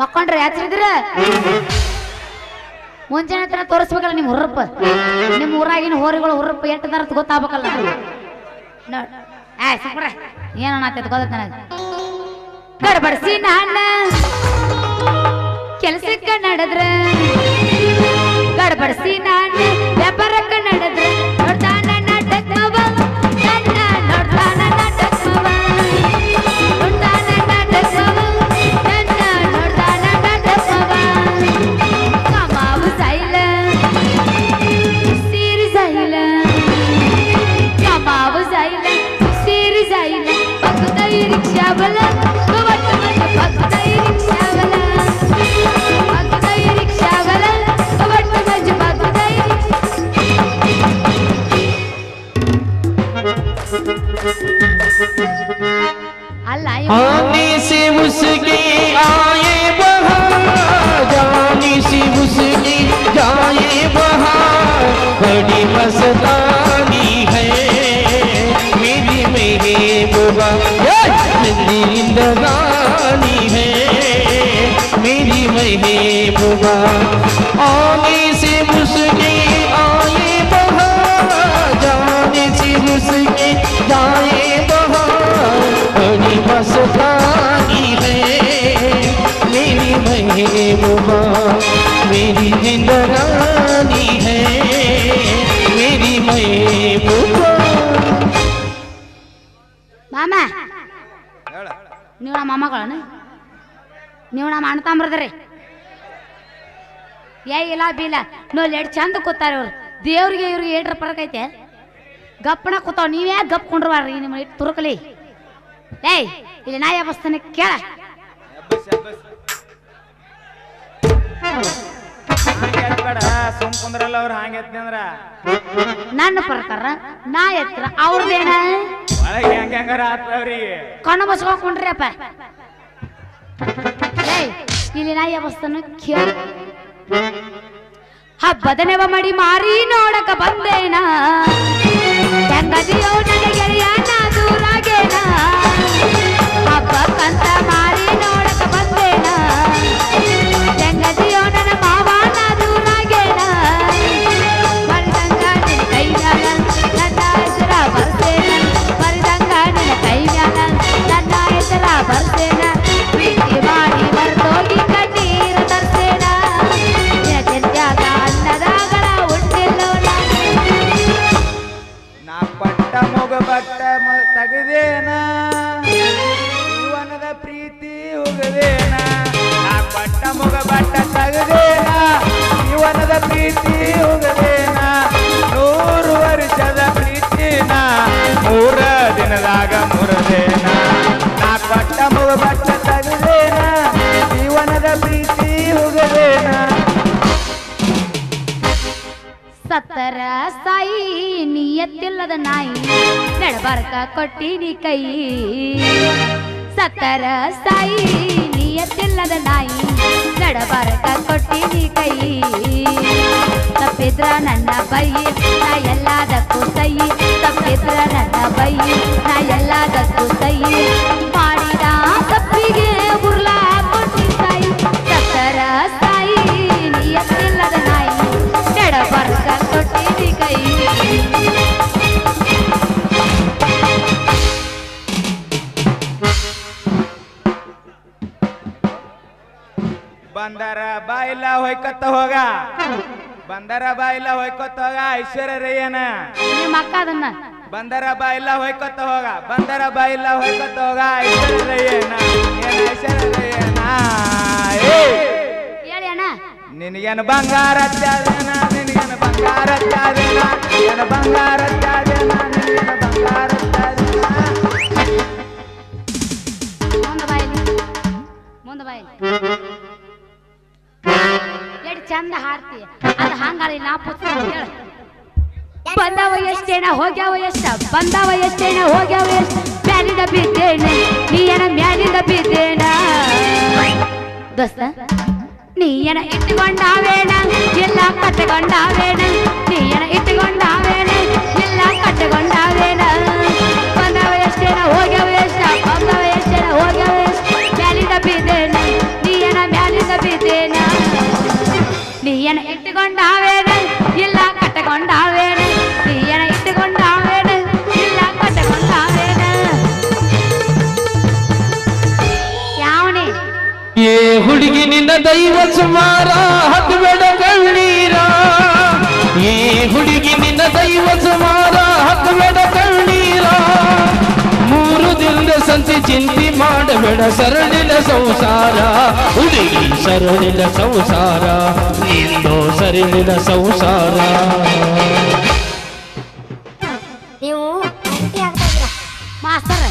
ಮಕ್ಕೊಂಡ್ರೆ ಯಾತ್ರಿದ್ರ ಮುಂಜಾನೆ ತನ ತೋರಿಸ್ಬೇಕಲ್ಲ ನಿಮ್ಮ ಹುರ್ರಪ್ಪ ನಿಮ್ಮ ಊರಾಗಿನ ಹೋರಿಗಳು ಹುರ್ರಪ್ಪ ಎಟ್ಟದಾರ ಗೊತ್ತಾಗ್ಬೇಕಲ್ಲ. ನೋಡ್. ಆ ಸುಮ್ರ ಏನನ್ನತ್ತೈತೆ ಗೊತ್ತ ನನಗೆ? ಗಡ್ಬಡಿಸಿ ನಾನ. ಕೆಲ್ಸಕ್ಕ ನಡೆದ್ರ. ಗಡ್ಬಡಿಸಿ ನಾನು. ವ್ಯಾಪಾರಕ್ಕ ನಡೆದ್ರ. महबूबा आने से उसके आए बहार जाने से उसके जाए बहार बड़ी मस्तानी है मेरी महबूबा मेरी जिंदगानी है मेरी महबूबा ಮಾಮ ನೀವು ನಮ್ಮ ಮೊಮ್ಮಗಳನ ನೀವು ನಮ್ಮ ಅಣ್ಣ ತಾಮ್ರದ್ರಿ ಏ, ಇಲ್ಲ, ಬೀಲ. ನೋಡಿ ಎರಡು ಚಂದ ಕೂತಾರ ಇವ್ರು. ದೇವ್ರಿಗೆ ಇವ್ರಿಗೆ ಏಟ್ರ ಪರಕ್ ಐತೆ. ಗಪ್ಪನ ಕೂತಾವ್. ನೀವೇ ಗಪ್ ಕೊಂಡ್ರವಾರ್ರಿ ನಿಮ್ಮ ತುರುಕಲಿ. ಏಯ್, ಇಲ್ಲಿ ನಾ ಯಾವಸ್ತಾನೆ ಕೇಳ. ಅವ್ರ ನನ್ನ ಪ್ರಕಾರ ನಾ ಎತ್ತರ ಅವ್ರದೇನ? ಕಣ್ಣು ಬಸ್ಕೊಂಡ್ರಿ ಅಪ್ಪ. ಏಯ್, ಇಲ್ಲಿ ನಾ ಯಾವಸ್ತಾನ ಕೇಳ. ಹಬ್ಬದ ನೆವ ಮಡಿ ಮಾರಿ ನೋಡಕ ಬಂದೇನ? ಹೆಂಗದಿಯೋ ನನ್ನ ಗೆಳೆಯ ಸತ್ತರ ಸಾಯಿ, ನಿಯತ್ತಿಲ್ಲದ ನಾಯಿ, ನಡಬಾರಕ ಕೊಟ್ಟಿನಿ ಕೈ. ಸತ್ತರ ಸಾಯಿ, ನಿಯತ್ತಿಲ್ಲದ ನಾಯಿ, ನಡಬಾರಕ ಕೊಟ್ಟಿನಿ ಕೈ. ತಪ್ಪಿದ್ರ ನನ್ನ ಬೈ, ನಾ ಎಲ್ಲದಕ್ಕೂ ಸೈ. ತಪ್ಪಿದ್ರ ನನ್ನ ಬೈ, ನಾ ಎಲ್ಲದಕ್ಕೂ ಸೈ. ಮಾಡಿದ ತಪ್ಪಿಗೆ ಉರ್ಲಾ ಕೊಟ್ಟಿ ಸಾಯಿ ಸತ್ತರ ಸಾಯಿ, ನಿಯತ್ತಿಲ್ಲದ ನಾಯಿ. ನಡಬಾರಕ ಕೊಟ್ಟಿನಿ ಕೈ ಬಂದರ ಬಾಯಿಲ್ಲ ಹೊಯ್ಕೊತ್ತ ಹೋಗ. ಬಂದರ ಬಾಯಿಲ್ಲ ಹೊಯ್ಕೊತ್ತ ಹೋಗ ಐಶ್ವರ್ಯ ರಯ್ಯನ ನಿಮ್ಮ ಅಕ್ಕ ಅದನ್ನ. ಬಂದರ ಬಾಯಿಲ್ಲ ಹೊಯ್ಕೊತ್ತ ಹೋಗ ಬಂದರ ಬಾಯಿಲ್ಲ ಹೊಯ್ಕೊತ್ತ ಹೋಗ ಏನ ನಿನಗೇನು ಬಂಗಾರ ನಿನಗೇನು ಬಂಗಾರ ಬಂಗಾರ ಬಂಗಾರ ಚಂದ ಹಾರ್ತಿ ಅದು ಹಂಗಾಳಿ ನಾ ಪುಸ್ತಕ ಹೇಳ ಬಂದವ ಹೋಗ್ಯಾವ ಎಷ್ಟ? ಬಂದವ ಹೋಗ್ಯಾವ ನೀ ಏನ ಮ್ಯಾಲಿಂದ ಬಿದ್ದೇನ. ದೋಸ್ತ ನೀ ಏನ ಇಟ್ಟುಕೊಂಡಾವೇನ ಎಲ್ಲ ಕಟ್ಟಕೊಂಡಾವೇನ ನೀ ಏನ ಇಟ್ಟುಕೊಂಡಾವೇನ ಎಲ್ಲ ಕಟ್ಟಕೊಂಡಾವೇನ ಸುಮಾರ ಹತ್ಬೇಡ ಕಣ್ಣೀರ. ಏ ಹುಡುಗಿ ನಿನ್ನ ದೈವ ಸುಮಾರ ಹತ್ಬೇಡ ಕಣ್ಣೀರ. ಮೂರು ದಿನದ ಸಂತಿ ಚಿಂತೆ ಮಾಡಬೇಡ ಸರಳಿನ ಸಂಸಾರ. ಹುಡುಗಿ ಸರಳಿನ ಸಂಸಾರ, ನಿಂದು ಸರಳಿನ ಸಂಸಾರ. ನೀವು ಮಾಸ್ತರ್,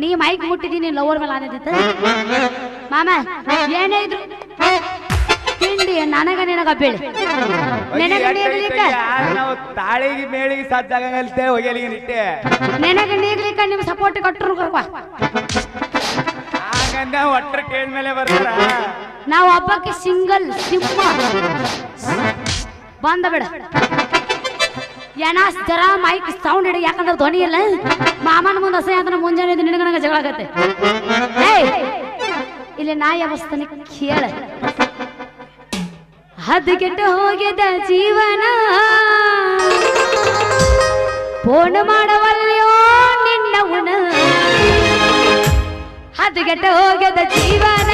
ನೀ ಮೈಕ್ ಮುಟ್ಟಿದ್ದೀನಿ ಲವರ್ ಮೇಲೆ ಆನದಿತ್ತ ಮಾಮ ಏನೇ ಇದ್ರು ತಿಂಡಿ ನನಗ ನಿನಗ ಬೇಳೆ ನೆನಗ ನೀಗ್ಲಿಕ್ಕ? ನಾವು ತಾಳಿಗೆ ಮೇಳಿಗೆ ಸಜ್ಜಾಗಂಗಲ್ತೆ ಹೊಗೆಲಿಗೆ ನಿಟ್ಟೆ. ನೆನಗ ನೀಗ್ಲಿಕ್ಕ ನಿಮ್ ಸಪೋರ್ಟ್ ಕೊಟ್ಟರು ಕರ್ವ ಹಂಗಂದ ಒಟ್ರ ಕೇಳ್ಮೇಲೆ ಬರ್ತಾರ. ನಾವು ಹಬ್ಬಕ್ಕೆ ಸಿಂಗಲ್ ಸಿಂಹ ಬಂದ ಬಿಡ. ಏನಾಸ್ ಜರ ಮೈಕ್ ಸೌಂಡ್ ಹಿಡಿ ಯಾಕಂದ್ರೆ ಧ್ವನಿ ಇಲ್ಲ ಮಾಮನ ಮುಂದೆ ಅಸಹ್ಯ ಅಂದ್ರೆ ಮುಂಜಾನೆ ಎದ್ದು ನಿನಗ ನನಗ ಜಗಳ ಆಗತ್ತೆ. ಏಯ್! ಇಲ್ಲಿ ನಾ ಯಾವಸ್ತಾನೆ ಕೇಳ. ಹದ್ಗೆಟ್ಟು ಹೋಗಿದ ಜೀವನ. ಫೋನ್ ಮಾಡವಲ್ಲೋ ನಿನ್ನ ಉಣ ಹದಗೆಟ್ಟು ಹೋಗದ ಜೀವನ.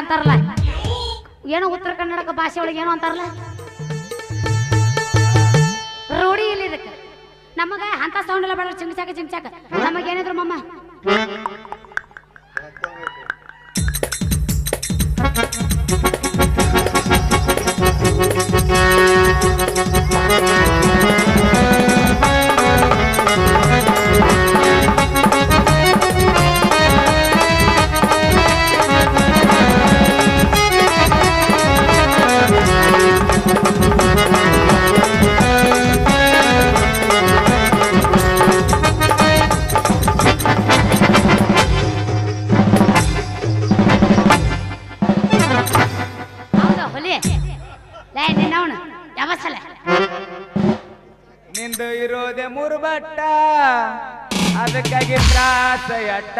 ಅಂತಾರಲ್ಲ? ಏನೋ ಉತ್ತರ ಕನ್ನಡಕ ಭಾಷೆ ಒಳಗೆ ಏನೋ ಅಂತಾರಲ್ಲ? ರೂಢಿ ಇಲ್ಲ ಇದಕ್ಕೆ. ನಮಗ ಅಂತ ಸೌಂಡ್ ಎಲ್ಲ ಬೇಡ ಚಿಂಗ್ಸಾಕ ಚಿಂಗ್ಸಾಕ ನಮಗೇನಿದ್ರು ಮಮ್ಮ? ಅಟ್ಟ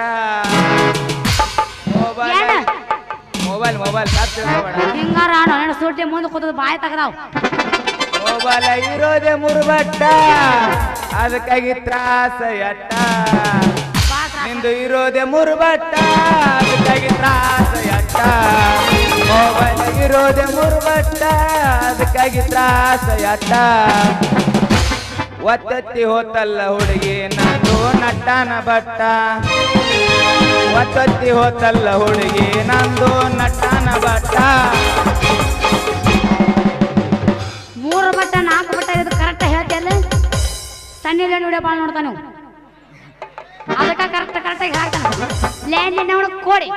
ಮೊಬೈಲ್ ಮೊಬೈಲ್ ಮೊಬೈಲ್ ಹಿಂಗಾರ ಸೂಟಿ ಮುಂದೆ ಕೂತದ ಬಾಯಿ ತೆಗ್ದಾವ್. ಮೊಬೈಲ್ ಇರೋದೇ ಮುರುಬಟ್ಟ. ಅದಕ್ಕಾಗಿ ತ್ರಾಸ ಅಟ್ಟ ನಿಂದು ಇರೋದೆ ಮುರುಬಟ್ಟ. ಅದಕ್ಕಾಗಿ ತ್ರಾಸ ಅಟ್ಟ ಮೊಬೈಲ್ ಇರೋದೇ ಮುರುಬಟ್ಟ. ಅದಕ್ಕಾಗಿ ತ್ರಾಸ ಅಟ್ಟ ಒತ್ತತ್ತಿ ಹೋತಲ್ಲ ಹುಡುಗಿ ನಾನು ನಟ್ಟನ ಬಟ್ಟ. ಒತ್ತತ್ತಿ ಹೋತಲ್ಲ ಹುಡುಗಿ, ನಂದು ನಟನ ಬಟ್ಟ ಮೂರು ಬಟ್ಟ ನಾಲ್ಕು ಬಟ್ಟ ಇದು ಕರೆಕ್ಟ್ ಹೇಳ್ತಿಯಲ್ಲ ಸಣ್ಣ ವಿಡಿಯೋ ಭಾಳ ನೋಡ್ತಾನು ಅದಕ್ಕೆ ಕರೆಕ್ಟ್ ಕರೆಕ್ಟಾಗಿ ಹಾಕ್ತಾನೆ ಲ್ಯಾಂಡ್ ನೋಡ ಕೋಡಿ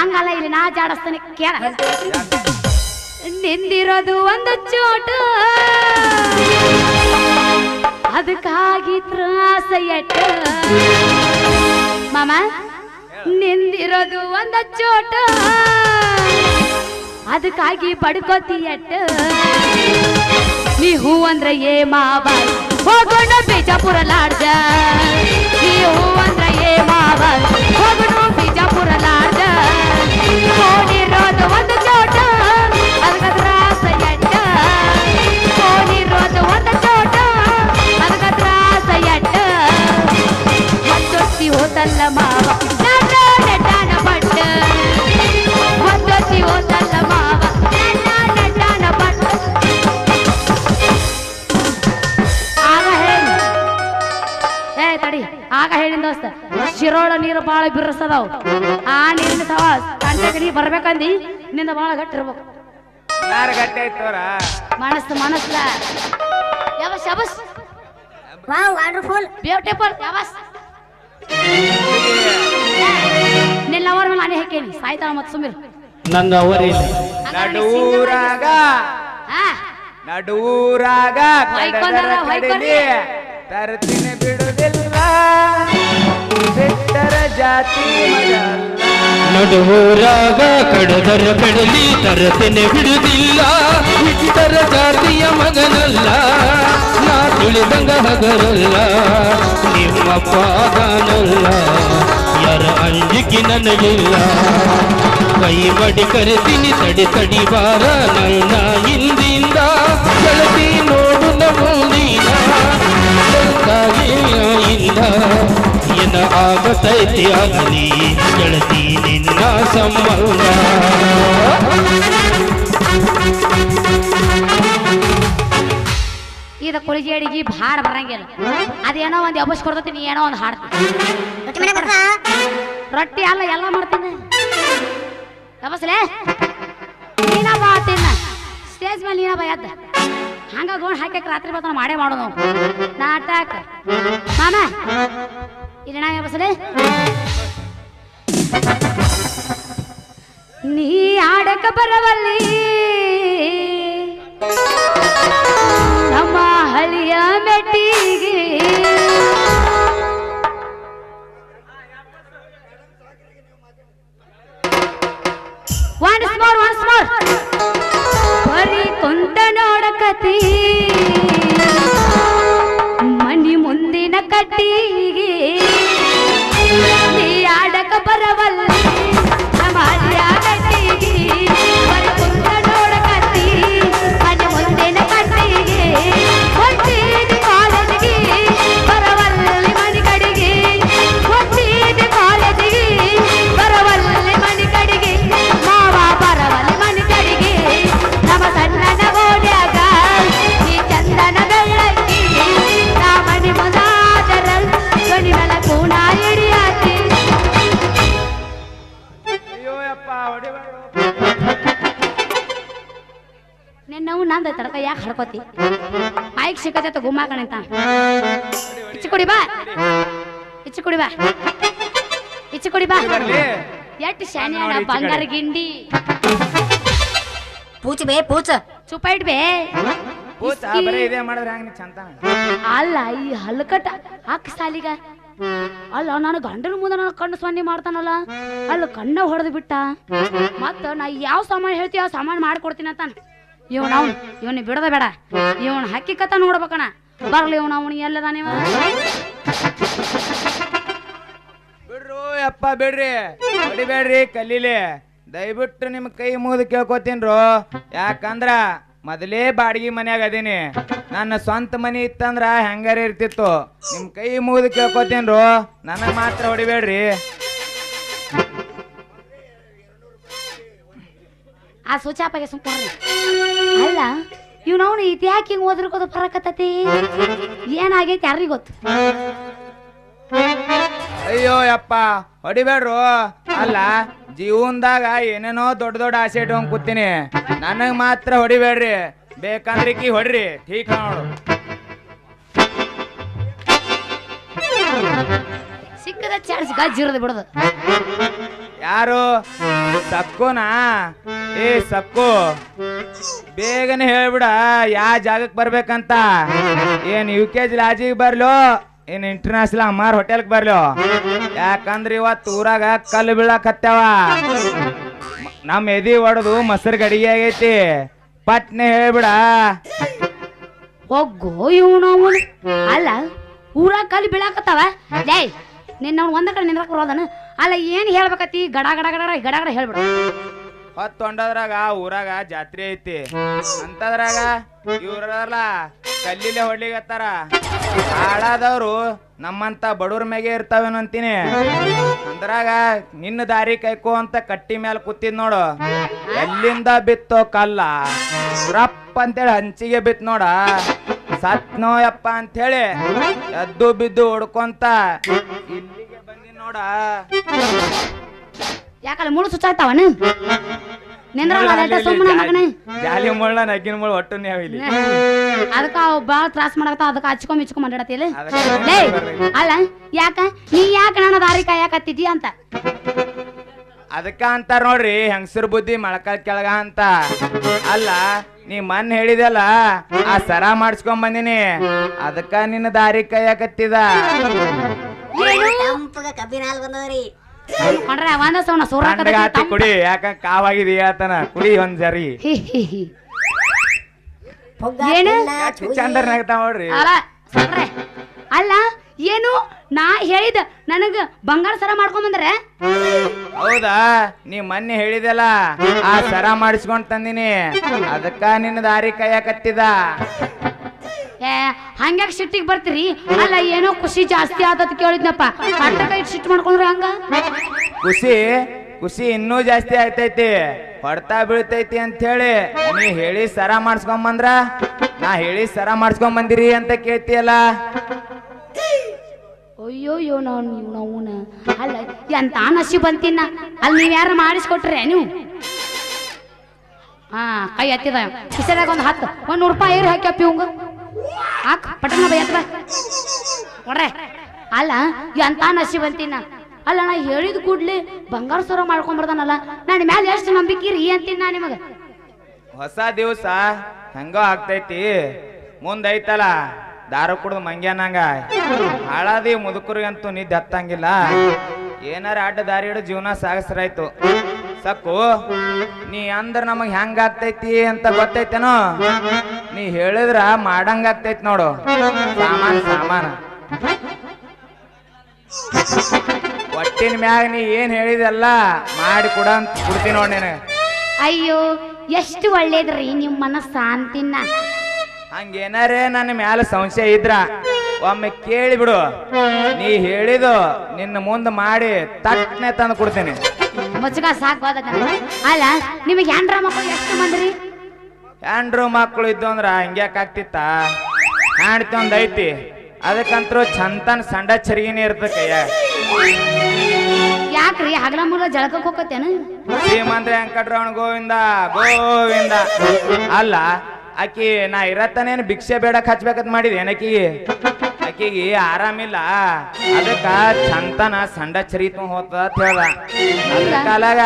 ಹಂಗಲ್ಲ, ಇಲ್ಲಿ ನಾ ಜಾಡಿಸ್ತಾನೆ ಕೇಳ. ನಿಂದಿರೋದು ಒಂದು ಚೋಟ. ಅದಕ್ಕಾಗಿ ತ್ರಾಸ ಎಟ್ಟ. ಮಾಮ ನಿಂದಿರೋದು ಒಂದು ಚೋಟ. ಅದಕ್ಕಾಗಿ ಪಡ್ಕೋತೀಯಟ್ಟ ನೀ ಹೂ ಅಂದ್ರೆ ಏ ಮಾವ ಹೋಗೋಣ ಬಿಜಾಪುರ ಲಾಡ್ಜ. ನೀ ಹೂ ಅಂದ್ರೆ ಏ ಮಾವ ಹೋಗೋಣ ಬಿಜಾಪುರ ಲಾಡ್ಜ. ಕೋಣಿರೋದು ಒಂದು ಚೋಟ. ಅದಕ್ಕೆ ತ್ರಾಸ ಎಟ್ಟ. ಕೋಣಿರೋದು ಒಂದು ಚೋಟ. ಅದಕ್ಕೆ ತ್ರಾಸ ಎಟ್ಟ. ಮತ್ತೊತ್ತಿ ಹೋತಲ್ಲ ಮಾವ. ಆಗ ಹೇಳಿನ ದೋಸ್ತ ಶಿರೋಳ ನೀರು ಬಾಳ ಬಿರ್ಸದವು ಆ ನೀರಿನ ಸವಾಸ್ ಕಂಟಕ ನೀ ಬರ್ಬೇಕಂದಿ ನಿಂದ ಬಾಳ ಗಟ್ಟಿರ್ಬೇಕು ಮನಸ್ಸು ಮನಸ್ಸ ಬ್ಯೂಟಿಫುಲ್ ಶಬಸ್ ನಿನ್ನ ಅವರ ಮೇಲೆ ನಾನೇ ಹಾಕೇನಿ ಸಾಯ್ತಾಳ ಮತ್ ಸುಮಿರ್. ನನ್ನ ಅವರಿಲ್ಲ ನಡೂರಾಗ ಹಾ. ನಡೂರಾಗ ಹೊಯ್ಕೊಂಡಾರ, ಕಡಿಲಿ ತರ್ತೀನಿ ಬಿಡುದಿಲ್ಲ ಬಿಟ್ಟರ ಜಾತಿ ನಡುವೂರಾಗ ಕಡದರ ಕಡಲಿ ತರತನೆ ಬಿಡುದಿಲ್ಲ. ಬಿಟ್ಟರ ಜಾತಿಯ ಮಗನಲ್ಲ. ನಾ ತಿಳಿದಂಗ ಹಗರಲ್ಲ. ನಿಮ್ಮ ಪಾದನಲ್ಲ. ಯಾರ ಅಂಜಿಕೆ ನನಗಿಲ್ಲ ಕೈ ಮಡಿ ಕರೆತೀನಿ ತಡಿ ತಡಿ ಬಾರ ನನ್ನ ಹಿಂದಿಂದ ಗೆಳತಿ ನೋಡು ನಮೂದಿನ ಇಲ್ಲ ಏನ ಆಗತೈತಿ ಆಗಲಿ ಗೆಳತಿ ನಿನ್ನ ಸಂಬಂಧ ಇದ ಕುಳಿಜಿ ಅಡಿಗೆ ಭಾರ ಬರಂಗಿಲ್ಲ. ಅದೇನೋ ಒಂದು ಎಬ್ಬಸ್ ಕೊಡ್ತೈತಿ, ನೀ ಏನೋ ಒಂದು ಹಾಡ್ತೀನಿ ರೊಟ್ಟಿ ಅಲ್ಲ, ಎಲ್ಲ ಮಾಡ್ತೀನಿ. ಎಬ್ಬಸ್ಲೆ? ನೀನ ಬಾ ತಿನ್ನ. ಸ್ಟೇಜ್ ಮೇಲೆ ನೀನ ಬಾ ಎದ್ದ. ಹಂಗ ಗೋಣ್ ಹಾಕ್ಯಾಕ ರಾತ್ರಿ ಬಾತನ ಮಾಡೇ ಮಾಡೋದು ನಾಟಕ. ಮಾಮ ಇರಣ ಎಬ್ಬಸ್ಲೆ? ನೀ ಆಡಕ ಬರವಲ್ಲಿ. ನಮ್ಮ ಹಳಿಯ ಮೆಟ್ಟಿಗೆ. ಒನ್ಸ್ ಮೋರ್ ಒನ್ಸ್ ಮೋರ್ ಬರೀ ಕುಂತ ಗುಮ್ಮಾಕಣಂತ ಇಚ್ಚು ಕುಡಿ ಬಾ. ಇಚ್ಚು ಕುಡಿ ಬಾ. ಇಚ್ಚು ಕುಡಿ ಬಾ. ಎಟ್ಟು ಶಾನಿ ಬಂಗಾರ. ಗಿಂಡಿ. ಪೂಚ ಬೇ ಪೂಚ. ಚುಪ ಇಟ್ಬೇ ಕೂತ ಬರೀ ಇದೇ ಮಾಡಿದ್ರೆ ಹಂಗ ಚಂದ? ಅಲ್ಲ ಈ ಹಲ್ಕಟ ಹಾಕ್ ಸಾಲಿಗ. ಅಲ್ಲ ನಾನು ಗಂಡನ ಮುಂದೆ ನನ್ನ ಕಣ್ಣು ಸೊನ್ನೆ ಮಾಡ್ತಾನಲ್ಲ. ಅಲ್ಲ ಕಣ್ಣ ಹೊಡೆದು ಬಿಟ್ಟ. ಮತ್ತ ನಾ ಯಾವ ಸಾಮಾನು ಹೇಳ್ತೀವಿ ಆ ಸಾಮಾನು ಮಾಡ್ಕೊಡ್ತೀನಿ ಅಂತಾನ. ಇವನ್ ಅವ್ನು ಇವನ್ ಬಿಡದ ಬೇಡ. ಇವನ್ ಹಕ್ಕಿಕತ ನೋಡ್ಬೇಕಣ. ಬರ್ಲಿ ಇವನ್ ಅವನು ಎಲ್ಲದಾನ ನೀವ ಬಿಡ್ರು ಯಪ್ಪ, ಬಿಡ್ರಿ. ಹೊಡಿಬೇಡ್ರಿ ಕಲೀಲಿ. ದಯವಿಟ್ಟು ನಿಮ್ ಕೈ ಮುಗಿದು ಕೇಳ್ಕೊತೀನ್ರು. ಯಾಕಂದ್ರ ಮೊದಲೇ ಬಾಡಿಗೆ ಮನ್ಯಾಗ ಅದೀನಿ. ನನ್ನ ಸ್ವಂತ ಮನಿ ಇತ್ತಂದ್ರ ಹೆಂಗಾರ ಇರ್ತಿತ್ತು. ನಿಮ್ ಕೈ ಮುಗಿದು ಕೇಳ್ಕೊತೀನ್ರು. ನನಗ್ ಮಾತ್ರ ಹೊಡಿಬೇಡ್ರಿ. ಆ ಸೂಚಾಪಗೆ ಸುಮ್ಕೊಂಡ್ರಿ. ಅಲ್ಲ ಇವ್ ನಾವು ಇತಿ ಯಾಕೆ ಹಿಂಗ್ ಓದ್ರಕೋದು ಬರಕತ್ತತಿ ಏನಾಗೈತಿ ಯಾರಿಗೆ ಗೊತ್ತು. ಅಯ್ಯೋ ಯಪ್ಪ ಹೊಡಿಬೇಡ್ರು. ಅಲ್ಲ ಜೀವನದಾಗ ಏನೇನೋ ದೊಡ್ಡ ದೊಡ್ಡ ಆಸೆ ಇಟ್ಕೊಂಡ್ ಕೂತೀನಿ. ನನಗ್ ಮಾತ್ರ ಹೊಡಿಬೇಡ್ರಿ. ಬೇಕಂದ್ರೆ ಕಿ ಹೊಡ್ರಿ. ಠೀಕ್ ನೋಡು. ಸಿಕ್ಕದ ಚಾರ್ಜ್ ಗಜ್ಜಿರದ ಬಿಡೋದು. ಯಾರು? ಸಕ್ಕುನಾ ಏ ಸಕ್ಕು ಬೇಗನೆ ಹೇಳ್ಬಿಡ, ಯಾ ಜಾಗಕ್ಕೆ ಬರ್ಬೇಕಂತ. ಏನ್ ಯು ಕೆ ಜಿ ಲಾಜಿಗೆ ಬರ್ಲೋ? ಏನ್ ಇಂಟರ್ನ್ಯಾಷನಲ್ ಅಮ್ಮಾರ್ ಹೋಟೆಲ್ಗೆ ಬರ್ಲೋ? ಯಾಕಂದ್ರೆ ಇವತ್ತು ಊರಾಗ ಕಲ್ಲು ಬೀಳಕತ್ತಾವ ನಮ್ಮ ಎದಿ ಹೊಡೆದು ಮೊಸರು ಗಡಿಗೆ ಆಗೈತಿ. ಪಟ್ನೆ ಹೇಳ್ಬಿಡ. ಹೋಗೋ ಇವನು ಅಲ್ಲ, ಊರಾಗ ಕಲ್ಲು ಬೀಳಾಕತ್ತಾವ ಡೇ ನಿನ್ನ ಒಂದ ಕಡೆ ನಿಂದ್ರಕ್ ಅಲ್ಲ, ಏನ್ ಹೇಳ್ಬೇಕತಿ ಗಡ ಗಡ ಗಡ ಗಡ ಗಡ ಹೇಳ್ಬಿಡ. ಹೊತ್ತೊಂಡದ್ರಾಗ ಊರಾಗ ಜಾತ್ರೆ ಐತಿ. ಅಂತದ್ರಾಗ ಇವ್ರಲ್ಲ ಕಲ್ಲಿಲೆ ಹೊಡ್ಲಿಗತ್ತಾರ ಹಾಳಾದವ್ರು ನಮ್ಮಂತ ಬಡವ್ರ ಮ್ಯಾಗೆ ಇರ್ತಾವೇನು ಅಂತೀನಿ. ಅಂದ್ರಾಗ ನಿನ್ನ ದಾರಿ ಕೈಕೋ ಅಂತ ಕಟ್ಟಿ ಮೇಲೆ ಕೂತಿದ್ ನೋಡು. ಎಲ್ಲಿಂದ ಬಿತ್ತೋ ಕಲ್ಲ? ರಪ್ಪ ಅಂತೇಳಿ ಹಂಚಿಗೆ ಬಿತ್ ನೋಡ. ಸತ್ನೋ ಅಂತ ಹೇಳಿ ಎದ್ದು ಬಿದ್ದು ಹೊಡ್ಕೊಂತ ನೋಡ. ಯಾಕಲ್ಲ ಮುಳು ಸುಚ್ಚಾಯ್ತಾವನ ನಿಂದ್ರ ಸುಮ್ಮನ ಮಗನ. ಜಾಲಿ ಮುಳ್ಳ ನಗಿನ ಮುಳ್ಳ ಒಟ್ಟು ನೀವು ಇಲ್ಲಿ. ಅದಕ್ಕ ಅವ್ ಬಾಳ ತ್ರಾಸ ಮಾಡಕತ್ತಾವ ಅದಕ್ಕ ಹಚ್ಕೊಂಡ್ ಮಿಚ್ಕೊಂಡ್ ಮಾತಾಡತಿಲ್ಲ ಅದಕ್ಕೆ ಅಲ್ಲ ಯಾಕ? ನೀ ಯಾಕ ನನ್ನ ದಾರಿ ಕಾಯಕತ್ತಿದ್ದಿ ಅಂತ? ಅದಕ್ಕ ಅಂತಾರ ನೋಡ್ರಿ ಹೆಂಗಸರ್ ಬುದ್ಧಿ ಮಳಕಾಲ್ ಕೆಳಗ ಅಂತ. ಅಲ್ಲ ನೀ ಮನ್ ಹೇಳಿದಲ್ಲ ಆ ಸರ ಮಾಡಿಸ್ಕೊಂಡ್ ಬಂದಿನಿ. ಅದಕ್ಕ ನಿನ್ನ ದಾರಿ ಕೈಯಾಕತ್ತಿದ. ತಂಪಗ ಕುಡಿ ಯಾಕ ಕಾವಾಗಿದೆ ಹೇಳ್ತಾನ ಕುಡಿ ಒಂದ್ ಏನು? ನಗ್ತಾವ ನೋಡ್ರಿ? ಅಲ್ಲ ಏನು? ನಾ ಹೇಳಿದ ನನಗ ಬಂಗಾರ ಸರ ಮಾಡ್ಕೊಂಡ್ ಬಂದ್ರೆ? ಹೌದಾ? ನೀ ಮೊನ್ನೆ ಹೇಳಿದಲ್ಲ ಆ ಸರ ಮಾಡಿಸ್ಕೊಂಡ್ ತಂದಿನಿ. ಅದಕ್ಕ ನಿನ್ನ ದಾರಿ ಕೈಯಾಕತ್ತಿದ ಏ ಹಂಗ್ಯಾಕ್ ಸಿಟ್ಟಿಗೆ ಬರ್ತೀರಿ? ಅಲ್ಲ ಏನೋ ಖುಷಿ ಜಾಸ್ತಿ ಆದತ್ ಕೇಳಿದ್ನಪ್ಪ. ಕೈ ಸಿಟ್ಟು ಮಾಡ್ಕೊಂಡ್ರೆ ಹಂಗ? ಖುಷಿ ಖುಷಿ ಇನ್ನೂ ಜಾಸ್ತಿ ಆಯ್ತೈತಿ ಹೊಡ್ತಾ ಬೀಳ್ತೈತಿ ಅಂತ ಹೇಳಿ ನೀ ಹೇಳಿ ಸರ ಮಾಡಿಸ್ಕೊಂಡ್ ಬಂದ್ರ ನಾ ಹೇಳಿ ಸರ ಮಾಡಿಸ್ಕೊಂಡ್ ಬಂದಿರಿ ಅಂತ ಕೇಳ್ತಿಯಲ್ಲ? ಅಯ್ಯೋ ಅಯ್ಯೋ ನಾವು ನೀವು ನಾವುನ. ಅಲ್ಲ ಎಂತ ನಸಿ ಬಂತಿನ್ನ ಅಲ್ಲಿ ನೀವ್ ಯಾರು ಮಾಡಿಸ್ಕೊಟ್ರೆ ನೀವು? ಹಾ ಕೈ ಹತ್ತಿದ ಕಿಸೆದಾಗ ಒಂದು ಹತ್ತು. ಒಂದ್ ನೂರು ರೂಪಾಯಿ ಏರ್ ಹಾಕ್ಯಪ್ಪ ಇವಂಗ. ಹಾಕ್ ಪಟನ ಬೈ ಅಲ್ಲ ಎಂತ ನಸಿ ಬಂತಿನ ಅಲ್ಲ, ನಾ ಹೇಳಿದ ಕೂಡ್ಲಿ ಬಂಗಾರ ಸರ ಮಾಡ್ಕೊಂಬರ್ದಾನಲ್ಲ ನನ್ನ ಮ್ಯಾಲೆ ಎಷ್ಟು ನಂಬಿಕೆ ರೀ ಅಂತೀನಿ ನಾ ನಿಮಗ. ಹೊಸ ದಿವಸ ಹೆಂಗೋ ಆಗ್ತೈತಿ. ಮುಂದೈತಲ್ಲ ದಾರು ಕುಡ್ದು ಮಂಗ್ಯಾನಂಗ. ಹಾಳಾದಿ ಮುದುಕರಿಗಂತೂ ನಿದ್ದೆ ಹತ್ತಂಗಿಲ್ಲ. ಏನಾರ ಅಡ್ಡ ದಾರಿ ಹಿಡಿದು ಜೀವನ ಸಾಗಿಸ್ರಾಯ್ತು. ಸಕ್ಕು ನೀ ಅಂದ್ರ ನಮಗ್ ಹೆಂಗ ಆಗ್ತೈತಿ ಅಂತ ಗೊತ್ತೈತೇನೋ? ನೀ ಹೇಳಿದ್ರ ಮಾಡಂಗ ಆಗ್ತೈತಿ ನೋಡು. ಸಾಮಾನ್ ಸಾಮಾನ. ಒಟ್ಟಿನ ಮ್ಯಾಗ ನೀ ಏನ್ ಹೇಳಿದಲ್ಲ ಮಾಡಿ ಕೊಡ ಅಂತ ಕೊಡ್ತೀನಿ ನೋಡ್ ನಿನಗೆ. ಅಯ್ಯೋ ಎಷ್ಟು ಒಳ್ಳೇದ್ರಿ ನಿಮ್ಮ ಮನಸ್ಸ ಅಂತಿನ್ನ. ಹಂಗೇನಾರೇ ನನ್ನ ಮ್ಯಾಲ ಸಂಶಯ ಇದ್ರ. ಒಮ್ಮೆ ಕೇಳಿ ಬಿಡು. ನೀ ಹೇಳಿದು ನಿನ್ನ ಮುಂದೆ ಮಾಡಿ ತಟ್ಟನೆ ತಂದು ಕೊಡ್ತೀನಿ. ಮುಚ್ಚಗ ಸಾಕು ಅಲ್ಲ ನಿಮಗೆ ಹೆಂಡ್ರ ಮಕ್ಕಳು ಎಷ್ಟು ಮಂದ್ರಿ? ಹ್ಯಾಂಡ್ರು ಮಕ್ಕಳು ಇದ್ದು ಅಂದ್ರ ಹಿಂಗ್ಯಾಕ್ ಆಗ್ತಿತ್ತ? ಹ್ಯಾಂಡ್ತಿ ಒಂದ್ ಐತಿ. ಅದಕ್ಕಂತರೂ ಚಂತನ್ ಸಂಡ ಚರಿಗಿನೇ ಇರ್ತಕ್ಕಯ್ಯ ಕೈಯ. ಯಾಕ್ರಿ ಹಗಲ ಮೂಲ ಜಳಕ ಹೋಗತ್ತೇನು ಶ್ರೀಮಂತ್ರ ವೆಂಕಟರಮಣ ಗೋವಿಂದ ಗೋವಿಂದ. ಅಲ್ಲ ಆಕಿ ನಾ ಇರತ್ತನೇನು ಭಿಕ್ಷೆ ಬೇಡಕ್ ಹಚ್ಬೇಕಂತ ಮಾಡಿದೆ ಏನಕಿಗೆ ಆಕಿಗೆ ಆರಾಮಿಲ್ಲ. ಅದಕ್ಕ ಚಂತನ ಸಂಡ ಚರಿತು ಹೋತದ ಅಂತ ಹೇಳ್ದ. ಅದ್ರ ಕಾಲಾಗ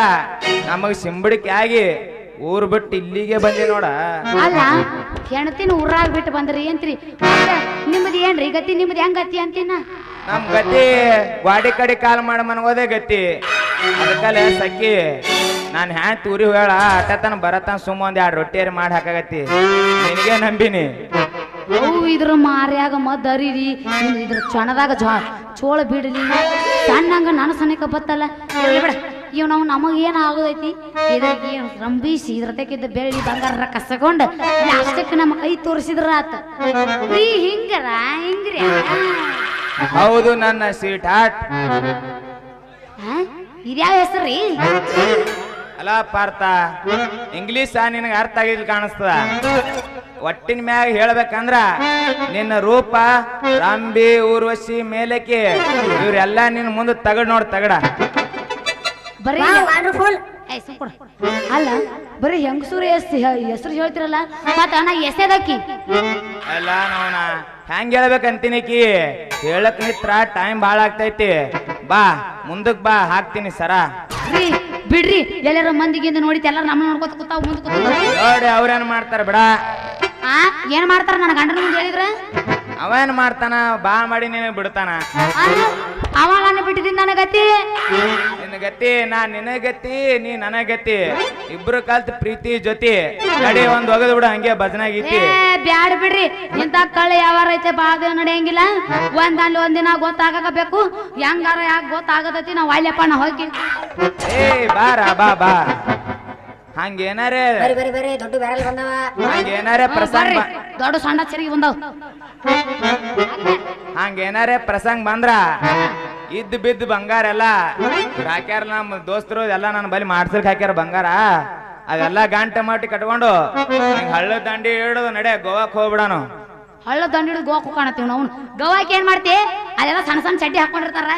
ನಮಗ್ ಸಿಂಬಡಿಕೆ ಆಗಿ ಊರ್ ಬಿಟ್ಟು ಇಲ್ಲಿಗೆ ಬಂದಿ ನೋಡ. ಅಲ್ಲ ಹೆಣ್ತಿನ ಊರಾಗ ಬಿಟ್ಟು ಬಂದ್ರಿ ಏನ್ರಿ ನಿಮ್ದು ಏನ್ರಿ? ಗತಿ ನಿಮ್ಮದು ಹೆಂಗ್ ಗತಿ ಅಂತೀನ? ನಮ್ ಗತಿ ಗಾಡಿ ಕಡೆ ಕಾಲ್ ಮಾಡ ಮನಗೋದೇ ಗತಿ. ಅದಕ್ಕಲ್ಲ ಸಕ್ಕಿ ನಾನು ಹ್ಯಾ ತೂರಿ ಹೇಳ ಅಟತನ ಬರತನ ಸುಮ್ಮ ಒಂದ್ ಎರಡು ರೊಟ್ಟಿಯರಿ ಮಾಡಿ ಹಾಕಾಗತ್ತಿ ನಿನಗೆ ನಂಬಿನಿ? ಅವು ಇದ್ರ ಮಾರ್ಯಾಗ ಮದ್ದು ಅರಿರಿ. ಇದ್ರ ಚಣದಾಗ ಜೋ ಚೋಳ ಬಿಡಲಿ ಸಣ್ಣಂಗ ನಾನು ಸನಿಕ ಬತ್ತಲ್ಲ. ಬಿಡ. ಇವ್ ನಾವು ನಮಗೆ ಏನ್ ಆಗೋದೈತಿ? ಇದಕ್ಕೆ ಏನ್ ತೆಗಿದ್ದ ಬೆಳ್ಳಿ ಬಂಗಾರ ಕಸಕೊಂಡ್ ಅಷ್ಟಕ್ಕೆ ನಮ್ಮ ಕೈ ತೋರಿಸಿದ್ರ ಆತ. ರೀ ಹಿಂಗರ ಹಿಂಗ್ರಿ. ಹೌದು ನನ್ನ ಸೀಟ್ ಹಾಟ್ ಇದ್ಯಾವ ಹೆಸರಿ ಅಲ್ಲ ಪಾರ್ಥ ಇಂಗ್ಲೀಷ್ ನಿನಗೆ ಅರ್ಥ ಆಗಿದ್ ಕಾಣಿಸ್ತದ? ಒಟ್ಟಿನ ಮ್ಯಾಗ ಹೇಳ್ಬೇಕಂದ್ರ ನಿನ್ನ ರೂಪ ರಾಂಬಿ ಊರ್ವಶಿ ಮೇಲಕ್ಕೆ ಇವ್ರೆಲ್ಲ ನಿನ್ನ ಮುಂದೆ ತಗಡ್ ನೋಡ್ ತಗಡ. ಬರೀ ಅಲ್ಲ ಬರೀ ಹೆಂಗಸೂರು ಎಸ್ ಹೆಸರು ಹೇಳ್ತಿರಲ್ಲ ಮತ್ತ ಅಣ್ಣ ಎಸೆದಕ್ಕಿ ಅಲ್ಲ ನೋಣ ಹೆಂಗ್ ಹೇಳ್ಬೇಕಂತೀನಿಕಿ ಹೇಳಕ್ ನಿತ್ರ ಟೈಮ್ ಭಾಳ ಆಗ್ತೈತಿ. ಬಾ ಮುಂದಕ್ ಬಾ ಹಾಕ್ತೀನಿ ಸರ. ಬಿಡ್ರಿ ಎಲ್ಲಾರ ಮಂದಿಗಿಂದ ನೋಡಿತ ಎಲ್ಲಾರು ನಮ್ಮ ನೋಡ್ಕೊತ ಕೂತಾವ್ ಮುಂದೆ ನೋಡಿ ಅವ್ರೇನ್ ಮಾಡ್ತಾರ ಬಿಡ. ಆ ಏನ್ ಮಾಡ್ತಾರ ನನ್ನ ಗಂಡನ ಮುಂದೆ ಹೇಳಿದ್ರ? ಅವೇನ್ ಮಾಡ್ತಾನ? ಬಾ ಮಾಡಿ ನೀನು ಬಿಡ್ತಾನ. ಅವ ನನ್ನ ಬಿಟ್ಟಿದ್ದೀನಿ ನನ್ನ ಗತಿ. ನಿನ್ನ ಗತಿ ನಾ ನಿನ್ನ ಗತಿ ನೀ ನನ್ನ ಗತಿ. ಇಬ್ರು ಕಲ್ತ್ ಪ್ರೀತಿ ಜೊತೆ. ನಡಿ ಒಂದ್ ಒಗದ್ ಬಿಡ ಹಂಗೆ ಭಜನಾಗೈತಿ ಏ ಬ್ಯಾಡ ಬಿಡ್ರಿ. ಇಂತ ಕಳ್ಳ ಯಾವಾರ ಐತೆ ಬಾಗ ನಡೆಯಂಗಿಲ್ಲ. ಒಂದ್ ಅಲ್ಲಿ ಒಂದಿನ ಗೊತ್ತಾಗಬೇಕು ಹೆಂಗಾರ ಯಾಕೆ ಗೊತ್ತಾಗತೈತಿ ನಾವ್ ಅಲ್ಲಪ್ಪ ನಾ ಹೋಗಿ ಏ ಬಾರ ಬಾ ಬಾ. ಹಂಗೇನಾರೇ? ಬರಿ ಬರಿ ಬರಿ ದೊಡ್ಡ ಬ್ಯಾರಲ್ ಬಂದವ. ಹಂಗೇನಾರೇ ಪ್ರಸಂಗ ಬ- ದೊಡ್ಡ ಸಣ್ಣ ಚರಿಗೆ ಬಂದಾವ್. ಹಂಗೇನಾರೇ ಪ್ರಸಂಗ ಬಂದ್ರ? ಇದ್ದ ಬಿದ್ದ ಬಂಗಾರ ಎಲ್ಲ ಹಾಕ್ಯಾರ ನಮ್ಮ ದೋಸ್ತರು ಎಲ್ಲ ನನ್ನ ಬಲಿ ಮಾಡ್ಸಕ್ ಹಾಕ್ಯಾರ ಬಂಗಾರ. ಅದೆಲ್ಲ ಗಂಟೆ ಮಾಟಿ ಕಟ್ಕೊಂಡು ಹಿಂಗ್ ಹಳ್ಳ ದಂಡಿ ಹಿಡಿದು ನಡೆ ಗೋವಾಕ್ ಹೋಗ್ಬಿಡಾನು. ಹಳ್ಳ ದಂಡಿಡ್ ಗೋವಾಕ್ ಕಾಣತ್ತೀವಿ ನಾವು. ಗೋವಾಕ್ ಏನ್ ಮಾಡ್ತಿ? ಅದೆಲ್ಲ ಸಣ್ಣ ಸಣ್ಣ ಚಡ್ಡಿ ಹಾಕೊಂಡಿರ್ತಾರ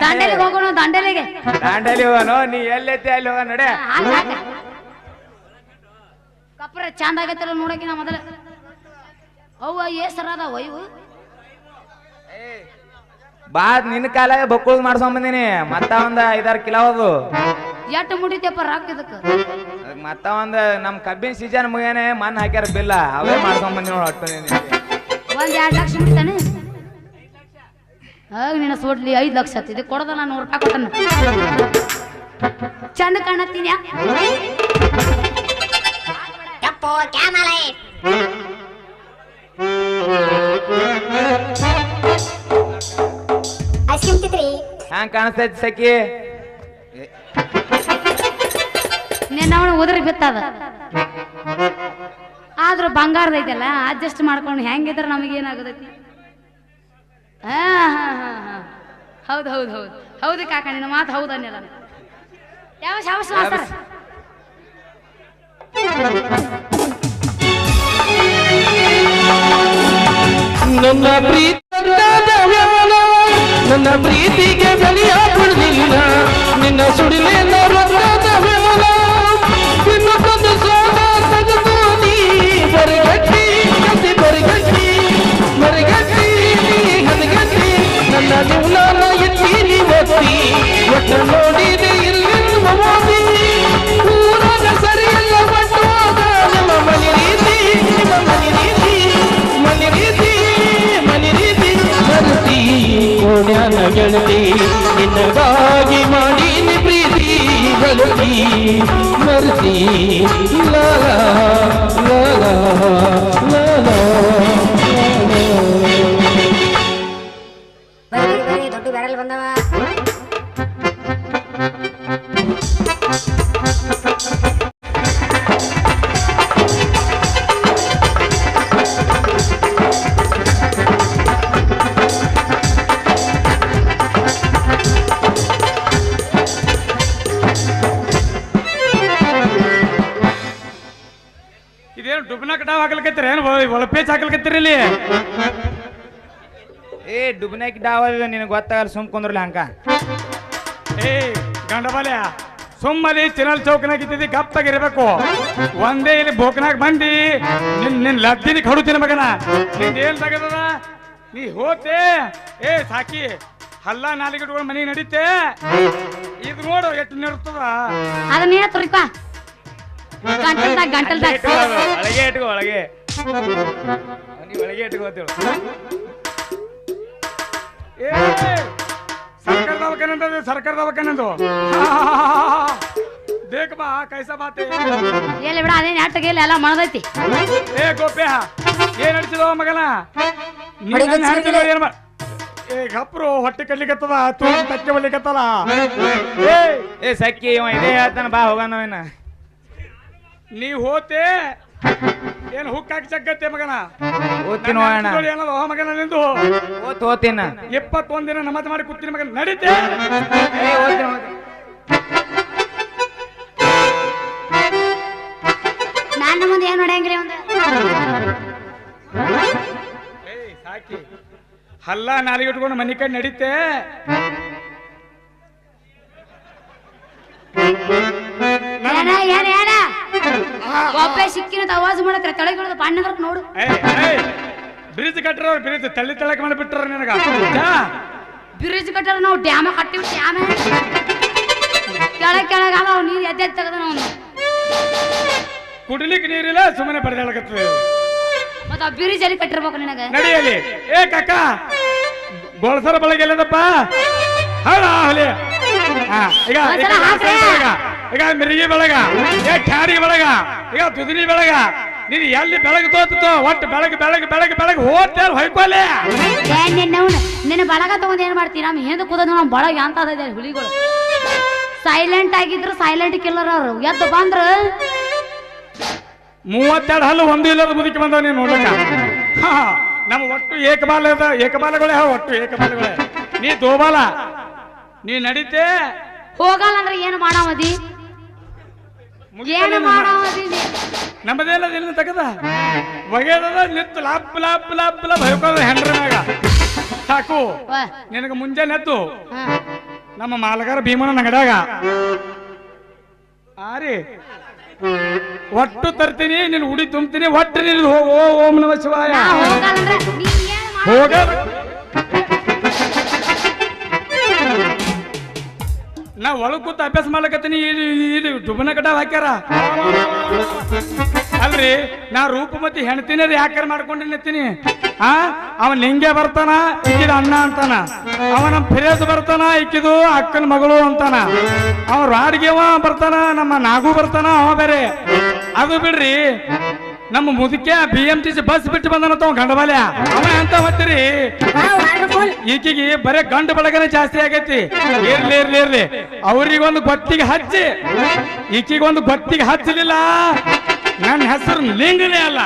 ದಂಡೆಲಿಗೆ ಹೋಗೋಣ ದಂಡೆಲಿಗೆ. ದಾಂಡೇಲಿ ಹೋಗೋಣ ನೀ ಎಲ್ಲೈತಿ ಅಲ್ಲಿ ಹೋಗ ನಡೆ. ಹಾಕ್ ಹಾಕ್. ಕಪ್ರ ಚಂದ ಆಗೈತಲ್ಲ ನೋಡಕಿನ ಮೊದಲ. ಅವ್ವ ಏಸರ ಅದಾವ ಇವು ಬಾ ನಿನ್ನ ಕಾಲ ಬಕ್ಕುಳ್ ಮಾಡ್ಸ್ಕೊಂಡ್ ಬಂದಿನಿ. ಮತ್ತ ಒಂದ ಐದಾರು ಕಿಲೋ ಅದು. ಎಟ್ಟು ಮುಡಿತಪ್ಪ ರಾಕ್ ಇದಕ್ಕ? ಮತ್ತ ಒಂದ ನಮ್ ಕಬ್ಬಿನ ಸೀಸನ್ ಮುಗಿಯಾನೆ ಮನ್ ಹಾಕ್ಯಾರ ಬಿಲ್ಲ. ಅವೇ ಮಾಡ್ಸ್ಕೊಂಬಂದಿ ನೋಡಿ ನೀನು ಒಂದ್ ಎರಡ್ ಲಕ್ಷ ಮುಡಿತಾನೆ ಆಗ ನಿನ್ನ ಸೋಡ್ಲಿ ಐದ್ ಲಕ್ಷ ಹತ್ತಿದೆ ಕೊಡದಲ್ಲ ಕೊಡದ ನಾನು ನೂರು ರೂಪಾಯಿ ಕೊಟ್ಟನ. ಚಂದ ಕಾಣತ್ತೀನಿ ಯಪ್ಪೋ ಕ್ಯಾಮಲೈ ಐಸ್ ಕ್ರೀಮ್ ತಿಂತ್ರಿ ಹ್ಯಾಂಗ್ ಕಾಣಿಸ್ತೈತಿ ಸಖಿ? ನಿನ್ನ ಅವನು ಉದುರಿ ಬಿತ್ತದ. ಆದ್ರೂ ಬಂಗಾರದ ಐತಲ್ಲ ಅಡ್ಜಸ್ಟ್ ಮಾಡ್ಕೊಂಡು ಹೆಂಗಿದ್ರೆ ನಮಗೇನಾಗತೈತಿ ಹಾ ಹಾ ಹಾ ಹಾ. ಹೌದು ಹೌದು ಹೌದು. ಹೌದು ಕಾಕ ನಿನ್ನ ಮಾತು ಹೌದು ಅನ್ನಲ್ಲ. ಯಾವ ಶಾವಸ್ ಮಾಸ್ತರ ನನ್ನ ಪ್ರೀತಿ ನನ್ನ ಪ್ರೀತಿಗೆ ಬೆಲೆಯ ಕೊಡಲಿಲ್ಲ ನಿನ್ನ ಸುಡಿಲಿನ ಕೋಣ್ಯಾನ ಗೆಳತಿ ನಿನ್ನಗಾಗಿ ಮಾಡೀನಿ ಪ್ರೀತಿ ಗೆಳತಿ ಮರತಿ. ಲಾಲ ಲಾಲ ಲಾಲ ದೊಡ್ಡ ಬ್ಯಾರಲ್ ಬಂದವ. ಇಲ್ಲಿ ಏ ಡುಬ್ನಾಕಿ ಡಾವಲ್ಲ ನಿನಗೆ ಗೊತ್ತಾಗಲ್ಲ ಸುಮ್ ಕುಂದ್ರಲ್ಲ ಹಂಗ ಏ ಗಂಡಬಾಲ್ಯ ಸುಮ್ಮನೆ ಚಿನಲ್ ಚೌಕನಾಗ ಇದ್ದಿದ್ದಿ ಗಪ್ಪಾಗಿರ್ಬೇಕು ಒಂದೇ ಇಲ್ಲಿ ಬೋಕನಾಗ ಬಂದಿ ನಿನ್ ನಿನ್ ಲದ್ದಿನಿ ಕಡುತ್ತೀನಿ ಮಗನ. ನಿನ್ ಏನ್ ತಗದ ನೀ ಹೋತೆ. ಏ ಸಾಕಿ ಹಲ್ಲ ನಾಲಿಗೆ ಇಟ್ಕೊಂಡು ಮನೆಗೆ ನಡೀತೆ. ಇದು ನೋಡು ಎಷ್ಟು ಅದನ್ನ ತುರಿಕ. ಗಂಟಲ್ದಾಗ ಗಂಟಲ್ದಾಗ. ಒಳಗೆ ಇಟ್ಕೋ ಒಳಗೆ ಒಳಗೆ ಇಟ್ಕೋತೇಳು ಏ ಸರ್ಕಾರ ದವಾಖಾನಂದು ಸರ್ಕಾರ ದವಾಖಾನಂದು ದೇख ಬಾ ಕೈಸ ಬಾತೆ ಎಲ್ಲಿ ಬಿಡ ಅದೇನ್ ಇಲ್ಲ ಎಲ್ಲ ಏ ಗೋಪ್ಯ ಏನ್ ನಡ್ಸಿದವ ಮಗನ? ಏನ್ ಏ ಗಪ್ರು ಹೊಟ್ಟೆ ಕಡ್ಲಿಕತ್ತದ ತೂಕ ತಕ್ಕೆ ಬಲಿಕತ್ತದ ಏ ಏ ಸಕ್ಕಿ ಇವ ಇದೇ ಹೇಳ್ತಾನ ಬಾ ಹೋಗೋಣ ನೀ ಹೋತೆ. ಏನ್ ಹುಕ್ಕಾಕಿ ಜಗ್ಗತ್ತೆ ಮಗನ? ಓದ್ತೀನಿ ಹೋಗೋಣ ನನ್ನ ಏನದ? ಓ ಮಗನ ನಿಂದು? ಓದ್ ಓದ್ತೀನ ಇಪ್ಪತ್ತೊಂದ್ ದಿನ ನಮಾಜ್ ಮಾಡಿ ಕೂತೀನಿ ಮಗನ. ನಡೀತೆ. ಏ ಓದ್ತೀನಿ ಓದ್ತೀನಿ. ನನ್ನ ಮುಂದೆ ಏನ್ ನೋಡಂಗಿಲ್ಲ ಒಂದು ಏಯ್ ಸಾಕಿ. ಹಲ್ಲ ನಾಲಿಗೆ ಇಟ್ಕೊಂಡು ಮನೆ ಕಡೆ ನಡೀತೆ. ಒಬ್ಬ ಸಿಕ್ಕಿನ ಅವಾಜ್ ಮಾಡತ್ರ ತಳಗಿಳಿದ ಬಣ್ಣ ನೋಡು. ಬ್ರಿಡ್ಜ್ ಕಟ್ಟರ ಬ್ರಿಡ್ಜ್ ತಳ್ಳಿ ತಳಕ್ ಮಾಡಿಬಿಟ್ರ ನಿನಗ. ಬ್ರಿಡ್ಜ್ ಕಟ್ಟರ ನಾವು ಡ್ಯಾಮ ಕಟ್ಟಿವಿ ಡ್ಯಾಮ. ಕೆಳಗ್ ಕೆಳಗ ಅವ ನೀರು ಎದ್ದೆ ತೆಗೆದ ನಾವು ಕುಡಿಲಿಕ್ಕೆ ನೀರಿಲ್ಲ ಸುಮ್ಮನೆ ಬಡ್ದಾಳಕತ್ತದ ಮತ್ತ ಬ್ರಿಜ್ ಬ್ರಿಡ್ಜ್ ಅಲ್ಲಿ ಕಟ್ಟಿರ್ಬೇಕು ನಿನಗ? ನಡಿಯಲ್ಲಿ ಏ ಕಕ್ಕ ಗೋಳ್ಸರ ಬಳಗೆ ಎಲ್ಲದಪ್ಪ? ಹೌದ ಹೊಲಿ. ಹಾ, ಈಗ. ಈಗ ಮಿರ್ಗಿ. ಬೆಳಗ, ಏ ಠ್ಯಾರಿ ಬೆಳಗ ಈಗ ತುದಿನಿ ಬೆಳಗ ನೀನು ಎಲ್ಲಿ ಬೆಳಗ್ಗೆ ತೋತೋ ಒಟ್ಟು ಬೆಳಗ್ಗೆ ಬೆಳಗ್ಗೆ ಬೆಳಗ್ಗೆ ಬೆಳಗ್ಗೆ ಹೋಗ್ತೇನೆ ಹೊಯ್ಕೋಲೆ? ನಿನ್ನ ಬಳಗ ತಗೊಂಡ್ ಏನ್ ಮಾಡ್ತೀವಿ ನಮ್ ಹಿಂದ ಕೂದದ್ ನಮ್ ಬಳಗ ಅಂತ ಹುಲಿಗಳು. ಸೈಲೆಂಟ್ ಆಗಿದ್ರು ಸೈಲೆಂಟ್ ಕಿಲ್ಲರ್ ಅವ್ರು. ಎದ್ದು ಬಂದ್ರ. ಮೂವತ್ತೆರಡು ಹಲ್ಲು ಒಂದು ಇಲ್ಲದ ಮುದುಕಿ ಬಂದವ ನೀನು ನೋಡಕ ನಮ್ಮ ಒಟ್ಟು ಏಕಬಾಲ ಅದ. ಏಕಬಾಲಗಳೇ ಒಟ್ಟು ಏಕಬಾಲಗಳೇ. ನೀ ದೋಬಾಲ. ನೀ ನಡೀತೆ. ಹೋಗಲ್ಲ ಅಂದ್ರೆ ಏನು ಮಾಡಾವದಿ ಏನು ನೀ? ನಮ್ಮದೇನದ ಇಲ್ಲ ತಗದ. ಒಗೆದದ ನಿತ್ತು ಲಾಪ್ ಲಾಪ್ ಲಾಪ್ ಲಾಪ್ ಹೊಯ್ಕೋದ ಹೆಂಡ್ರ ಮ್ಯಾಗ ಸಾಕು. ವಾ. ನಿನಗ ಮುಂಜಾನೆ ಎದ್ದು ನಮ್ಮ ಮಾಲಗಾರ ಭೀಮನ ನಗಡಾಗ ಆರಿ. ಒಟ್ಟು ತರ್ತೀನಿ ನೀನು ಉಡಿ ತುಂಬ್ತೀನಿ ಒಟ್ಟು ನೀನು ಹೋಗೋ ಓ ಓಂ ನಮ ಶಿವಾಯ. ನಾ ಹೋಗಲ್ರ ನೀ ಏನ್ ಮಾಡ್- ಹೋಗ ನಾ ಒಳಗ್ ಕೂತ ಅಭ್ಯಾಸ ಮಾಡ್ಲಕತ್ತೀನಿ ಇದು ಡುಬನ ಕಟ ಹಾಕ್ಯಾರ. ಅಲ್ರಿ, ನಾ ರೂಪಮತಿ ಹೆಣ್ತೀನಿ ಯಾಕಾರ ಮಾಡ್ಕೊಂಡು ನಿಂತೀನಿ ಆ? ಅವ ನಿಂಗೆ ಬರ್ತಾನ ಇಕ್ಕಿದ ಅಣ್ಣ ಅಂತಾನ. ಅವ ನಮ್ಮ ಫಿರೇಜ್ ಬರ್ತಾನ ಇಕ್ಕಿದು ಅಕ್ಕನ ಮಗಳು ಅಂತಾನ. ಅವ ರಾಡ್ಗೆವ ಬರ್ತಾನ, ನಮ್ಮ ನಾಗು ಬರ್ತಾನ, ಅವ ಬೇರೆ. ಅದು ಬಿಡ್ರಿ ನಮ್ಮ ಮುದುಕೆ B M T C bus ಬಿಟ್ಟು ಬಂದನಂತ ಗಂಡಬಾಲ್ಯ. ಅವ ಅಂತ ಮತ್ತೀರಿ ಈಕಿಗೆ ಬರೇ ಗಂಡು ಬಳಗನೆ ಜಾಸ್ತಿ ಆಗೈತಿ. ಇರ್ಲಿ ಇರ್ಲಿ ಇರ್ಲಿ. ಅವ್ರಿಗೊಂದು ಗೊತ್ತಿಗೆ ಹಚ್ಚಿ. ಈಕಿಗೊಂದು ಗೊತ್ತಿಗೆ ಹಚ್ಚಲಿಲ್ಲ. ನನ್ನ ಹೆಸರು ಲಿಂಗನೇ ಅಲ್ಲ.